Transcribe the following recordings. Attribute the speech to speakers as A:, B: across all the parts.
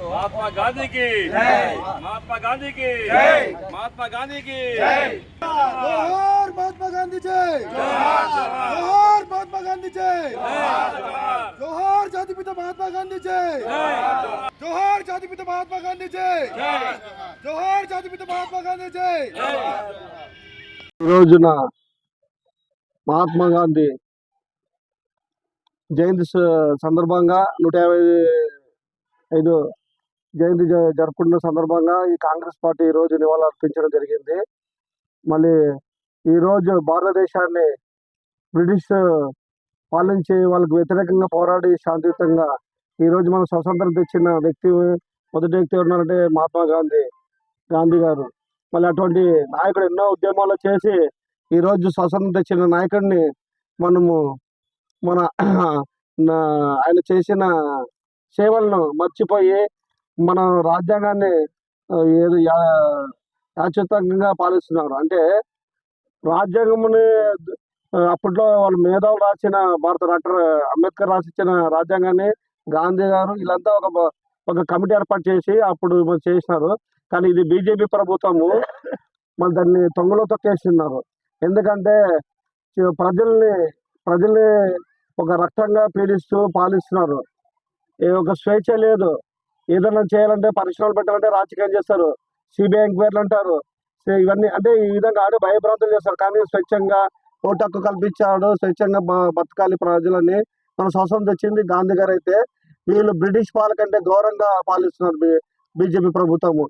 A: महात्मा गांधी की महात्मा गांधी की महात्मा गांधी की
B: जोहार महात्मा गांधी जय जोहार महात्मा गांधी जय जोहार जातिपिता महात्मा गांधी जय जोहार जातिपिता महात्मा गांधी जय जोहार जातिपिता महात्मा गांधी जय రోజున మహాత్మా గాంధీ జయంతి సందర్భంగా నూట యాభై ఐదు జయంతి జరుపుకున్న సందర్భంగా ఈ కాంగ్రెస్ పార్టీ ఈ రోజు అర్పించడం జరిగింది. మళ్ళీ ఈ రోజు భారతదేశాన్ని బ్రిటిష్ పాలించి వాళ్ళకి వ్యతిరేకంగా పోరాడి శాంతియుతంగా ఈ రోజు మనం స్వతంత్రం తెచ్చిన వ్యక్తి మొదటి వ్యక్తి ఉన్నారంటే మహాత్మా గాంధీ గాంధీ గారు. మళ్ళీ అటువంటి నాయకుడు ఎన్నో ఉద్యమాలు చేసి ఈ రోజు స్వతంత్రం తెచ్చిన నాయకుడిని మనము మన ఆయన చేసిన సేవలను మర్చిపోయి మన రాజ్యాంగాన్ని ఏదో యా- యాచితంగా పాలిస్తున్నారు. అంటే రాజ్యాంగముని అప్పట్లో వాళ్ళు మేధావులు రాసిన భారత డాక్టర్ అంబేద్కర్ రాసిచ్చిన రాజ్యాంగాన్ని గాంధీ గారు వీళ్ళంతా ఒక ఒక కమిటీ ఏర్పాటు చేసి అప్పుడు చేసినారు. కానీ ఇది బీజేపీ ప్రభుత్వము మళ్ళీ దాన్ని తొంగలో తొక్కేస్తున్నారు ఎందుకంటే ప్రజల్ని ప్రజల్ని ఒక రక్తంగా పీడిస్తూ పాలిస్తున్నారు. ఏ ఒక స్వేచ్ఛ లేదు. ఏదైనా చేయాలంటే పరిశ్రమలు పెట్టాలంటే రాజకీయం చేస్తారు. సిబిఐ ఎంక్వైరీలు అంటారు. ఇవన్నీ అంటే ఈ విధంగా ఆడి భయభ్రాంతులు చేస్తారు. కానీ స్వచ్ఛంగా ఓటు హక్కు కల్పించాడు స్వచ్ఛంగా బతకాలి ప్రజలని. మన స్వసం తెచ్చింది గాంధీ గారు అయితే వీళ్ళు బ్రిటిష్ పాలకంటే ఘోరంగా పాలిస్తున్నారు బీజేపీ ప్రభుత్వము.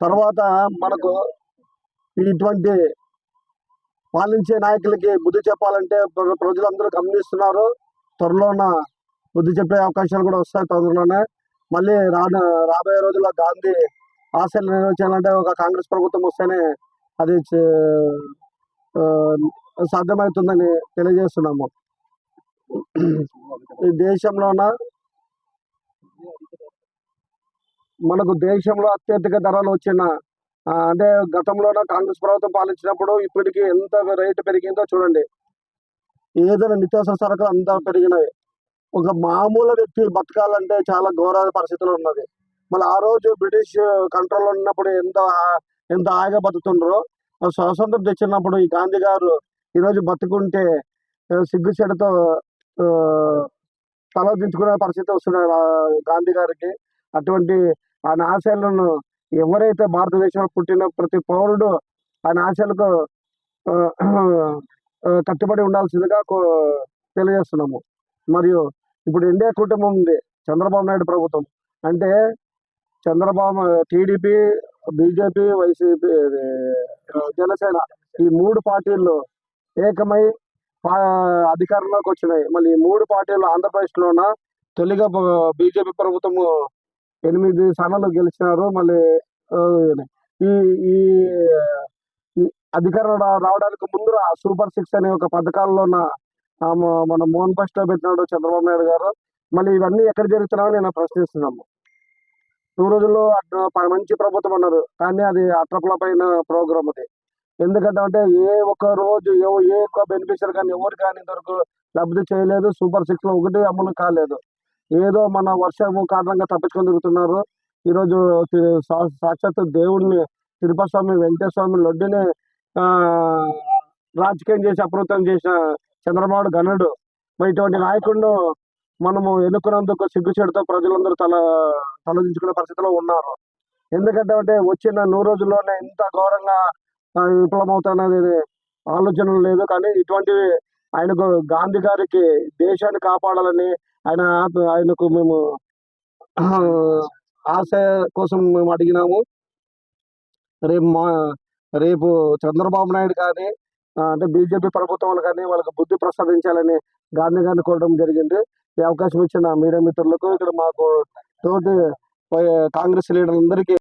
B: తర్వాత మనకు ఇటువంటి పాలించే నాయకులకి బుద్ధి చెప్పాలంటే ప్ర- ప్రజలందరూ గమనిస్తున్నారు. త్వరలోన బుద్ధి చెప్పే అవకాశాలు కూడా వస్తాయి తొందరలోనే మళ్ళీ రాను రాబోయే రోజుల్లో గాంధీ ఆశలు నెరవేర్చాలంటే ఒక కాంగ్రెస్ ప్రభుత్వం వస్తేనే అది చే- సాధ్యమవుతుందని తెలియజేస్తున్నాము. ఈ దేశంలోన మనకు దేశంలో అత్యధిక ధరలు వచ్చిన అంటే గతంలోన కాంగ్రెస్ ప్రభుత్వం పాలించినప్పుడు ఇప్పటికి ఎంత రేటు పెరిగిందో చూడండి. ఏదైనా నిత్యావసర సరుకులు అంత పెరిగినవి. ఒక మామూలు వ్యక్తి బతకాలంటే చాలా ఘోర పరిస్థితులు ఉన్నది. మళ్ళీ ఆ రోజు బ్రిటిష్ కంట్రోల్ ఉన్నప్పుడు ఎంత ఎంత హాయిగా బతుకుతుండ్రో స్వాతంత్రం తెచ్చినప్పుడు ఈ గాంధీ గారు ఈరోజు బతుకుంటే సిగ్గుచెడతో సిగ్గుచెడుతో తల దించుకునే పరిస్థితి వస్తున్నారు గాంధీ గారికి. అటువంటి ఆ నాశలను ఎవరైతే భారతదేశంలో పుట్టిన ప్రతి పౌరుడు ఆయన ఆశలకు ఆ, కట్టుబడి ఉండాల్సిందిగా తెలియజేస్తున్నాము. మరియు ఇప్పుడు ఇండియా కుటుంబం ఉంది చంద్రబాబు నాయుడు ప్రభుత్వం. అంటే Chandrababu TDP BJP YCP Janasena ఈ మూడు పార్టీలు ఏకమై అధికారంలోకి వచ్చినాయి. మళ్ళీ ఈ మూడు పార్టీలు ఆంధ్రప్రదేశ్లోన తొలిగా బీజేపీ ప్రభుత్వము ఎనిమిది స్థానాలు గెలిచినారు మళ్ళీ ఈ ఈ అధికారం రావడానికి ముందు సూపర్ సిక్స్ అనే ఒక పథకాల్లో ఆ, మన మోహన్ ఫస్ట్ పెట్టినాడు చంద్రబాబు నాయుడు గారు. మళ్ళీ ఇవన్నీ ఎక్కడ జరుగుతున్నాయో నేను ప్రశ్నిస్తున్నాము ఈ రోజుల్లో మంచి ప్రభుత్వం అన్నారు కానీ అది అట్రప్ల పైన ప్రోగ్రామ్ అది. ఎందుకంటే అంటే ఏ ఒక్క రోజు ఏ ఒక్క బెనిఫిషియర్ కానీ ఎవరు కానీ ఇంతవరకు లబ్ధి చేయలేదు సూపర్ సిక్స్లో ఒకటి అమలు కాలేదు. ఏదో మన వర్షము కారణంగా తప్పించుకొని తిరుగుతున్నారు. ఈరోజు సాక్షాత్ దేవుడిని తిరుపతి స్వామి వెంకటేశ్వర స్వామి లొడ్డుని ఆ, రాజకీయం చేసి అప్రవృత్తం చేసిన చంద్రబాబు గనుడు మరి ఇటువంటి నాయకుడిని మనము ఎన్నుకున్నందుకు సిగ్గుచేడుతో ప్రజలందరూ తల తలదించుకునే పరిస్థితిలో ఉన్నారు. ఎందుకంటే అంటే వచ్చిన నూరు రోజుల్లోనే ఇంత ఘోరంగా ఆ, విఫలమవుతున్నది ఆలోచన లేదు. కానీ ఇటువంటివి ఆయనకు గాంధీ గారికి దేశాన్ని కాపాడాలని ఆయన ఆయనకు మేము ఆశ కోసం మేము అడిగినాము. రేపు మా రేపు చంద్రబాబు నాయుడు కానీ అంటే బీజేపీ ప్రభుత్వం కానీ వాళ్ళకి బుద్ధి ప్రసాదించాలని గాంధీ గారిని కోరడం జరిగింది. ఈ అవకాశం ఇచ్చిన మీడియా మిత్రులకు ఇక్కడ మాకు తోటి కాంగ్రెస్ లీడర్లందరికీ